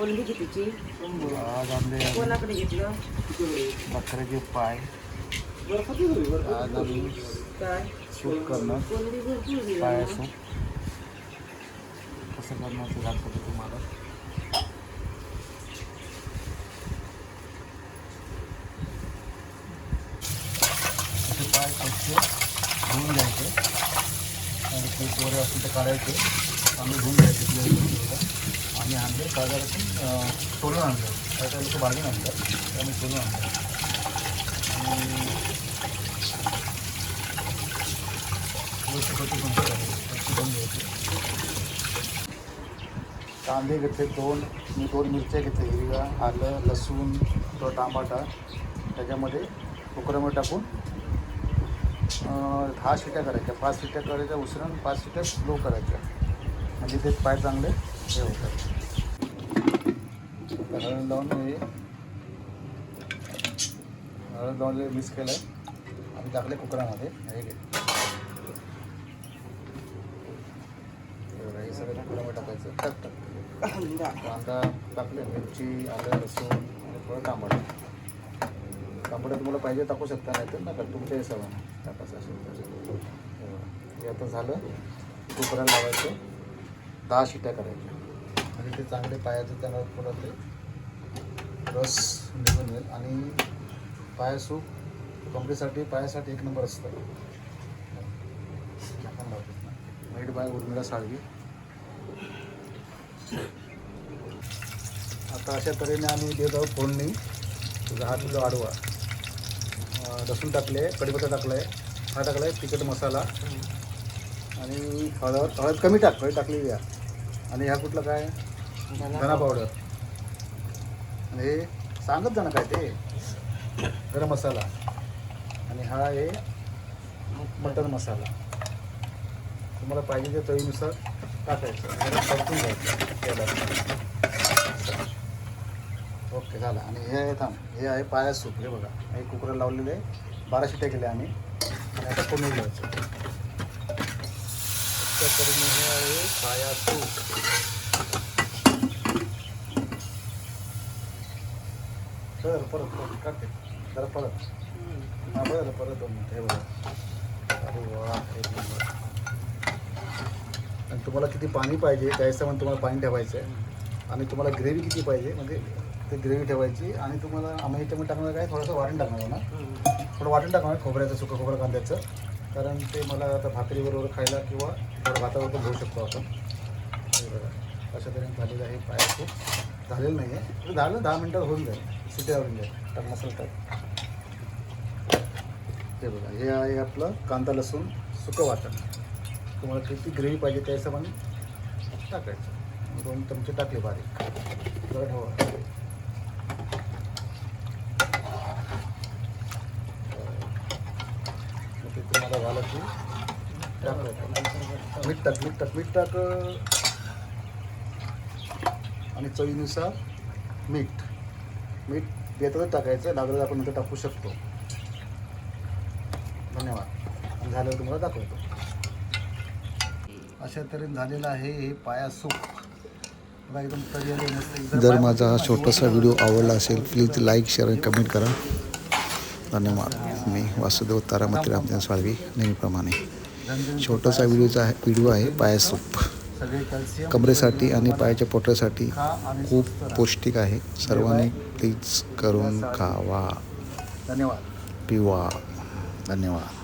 कोणती कितीची आज कोणाकडे घेतलं? बकऱ्याचे पाय. आज आम्ही काय? करणार. कोणती भरपूर दिलं पाया. सूप कसं करणार ते दाखवतो तुम्हाला. असे पाय स्वच्छ धुवून घ्यायचे. आणि ते चोरे असतील ते काढायचे. आम्ही धुवून घ्यायचे. Clear आम्ही आणले बाजारातून सोलून आणलं. काय काय लोक बागेन आणतात ते आम्ही सोलून आणलं. आणि थोडंसं पण कांदे घेतले दोन मी दोन मिरच्या घेतल्या हिरव्या आलं लसूण किंवा टमाटा. त्याच्यामध्ये कुकरामध्ये टाकून दहा शिट्या करायच्या. पाच शिट्या करायच्या उसरून पाच शिट्या स्लो करायच्या. म्हणजे ते पाय चांगले हे होतात. हळद लावून हे हळद लावून मिक्स केलं आणि टाकले कुकरामध्ये. हे हे सगळं कुकरामध्ये टाकायचं. टाक टाक. कांदा टाकले मिरची आलं लसूण आणि थोडं तांबडा. तांबडा तुम्हाला पाहिजे टाकू शकता नाही तर नका. तुमच्या हिशोबाने टाकायचं असेल हे. हे आता झालं. कुकराला लावायचं. दहा शिट्या करायच्या. आणि ते चांगले पायाचं त्याला थोडं ते रस निघून येईल आणि पाया सूप कमरेसाठी पायासाठी एक नंबर असतं. Made by Urmila Salvi. आता अशा तऱ्हेने आम्ही देत आहोत फोडणी. तुझा हा तुझा आडवा. लसूण टाकले कढीपत्ता टाकला आहे हा टाकला आहे तिखट मसाला. आणि हळद हळद कमी टाक हळद टाकलेली आहे आणि ह्या कुठलं काय? धना पावडर हे सांगत जाणं काय ते. गरम मसाला. आणि हा आहे मटन मसाला. तुम्हाला पाहिजे त्या चवीनुसार टाकायचं. परतून घ्यायचं ओके झालं. आणि हे आहे थांब. हे आहे पाया सूप. हे बघा. हे कुकर लावलेले आहे. बारा शिट्या केल्या आम्ही. आणि आता कोणी घ्यायचं. त्या हे आहे पाया सूप. तर परत परत काढते. जरा परत. हां बरं परत दोन मिनिटं. हे अरे वा एक नंबर आणि तुम्हाला किती पाणी पाहिजे त्या हिशोबाने तुम्हाला पाणी ठेवायचं आहे. आणि तुम्हाला ग्रेव्ही किती पाहिजे म्हणजे ते ग्रेव्ही ठेवायची. आणि तुम्हाला आम्ही याच्यामध्ये टाकणार काय थोडंसं वाटण टाकणार ना? थोडं वाटण टाकणार खोबऱ्याचं सुकं खोबरं कांद्याचं. कारण ते मला आता भाकरीबरोबर खायला किंवा थोडं भातावर पण घेऊ शकतो आपण. हे बघा अशा तऱ्हेने झालेलं आहे पाय खूप झालेलं नाही आहे झालं दहा मिनटात होऊन जाईल. सिटी आवडून जाईल. तर मसाला टाक. ते बघा हे आहे आपलं कांदा लसूण सुकं वाटण. तुम्हाला किती ग्रेव्ही पाहिजे त्या हिशोबाने टाकायचं. दोन चमचे टाकले बारीक. जरा ठेवा. ते तुम्हाला झालं की मीठ टाक मीठ टाक मीठ टाक. आणि चवीनुसार मीठ. मीठ देतातच टाकायचं लागलं आपण नंतर टाकू शकतो. धन्यवाद. आणि झालं तुम्हाला दाखवतो. अशा तऱ्हेने झालेलं आहे हे पाया सूप जर माझा हा छोटासा व्हिडिओ आवडला असेल प्लीज लाईक शेअर आणि कमेंट करा. धन्यवाद. मी वासुदेव तारामती रामदेव साळवी नेहमीप्रमाणे. छोटासा व्हिडिओचा व्हिडिओ आहे पाया सूप सगळे कॅल्शियम कमरेसाठी आणि पायाच्या पोटासाठी खूप. पौष्टिक आहे. सर्वांनी प्लीज करून खावा. धन्यवाद. पिवा. धन्यवाद.